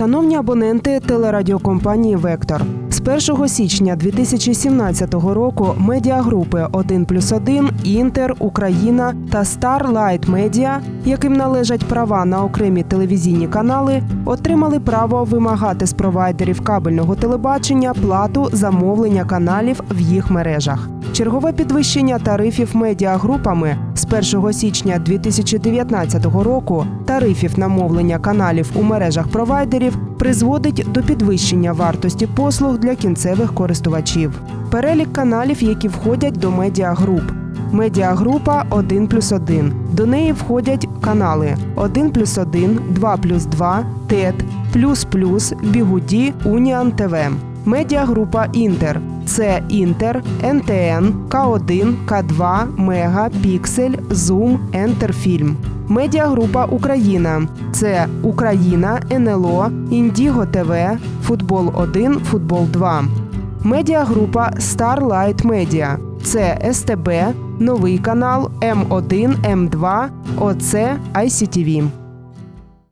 Шановні абоненти телерадіокомпанії Вектор. З 1 січня 2017 року медіагрупи 1 плюс 1, Інтер, Україна та Starlight Media, яким належать права на окремі телевізійні канали, отримали право вимагати з провайдерів кабельного телебачення плату замовлення каналів в їх мережах. Чергове підвищення тарифів медіагрупами з 1 січня 2019 року тарифів на мовлення каналів у мережах провайдерів призводить до підвищення вартості послуг для кінцевих користувачів. Перелік каналів, які входять до медіагруп. Медіагрупа 1 плюс 1. До неї входять канали 1 плюс 1, 2 плюс 2, ТЕТ, Плюс Плюс, Бігуді, Уніан ТВ. Медіагрупа Інтер. Це Інтер, НТН, К1, К2, Мега, Піксель, Зум, Ентерфільм. Медіагрупа Україна. Це Україна, НЛО, Індіго ТВ, Футбол 1, Футбол 2. Медіагрупа Starlight Media. Це СТБ, Новий канал, М1, М2, ОЦ, ICTV.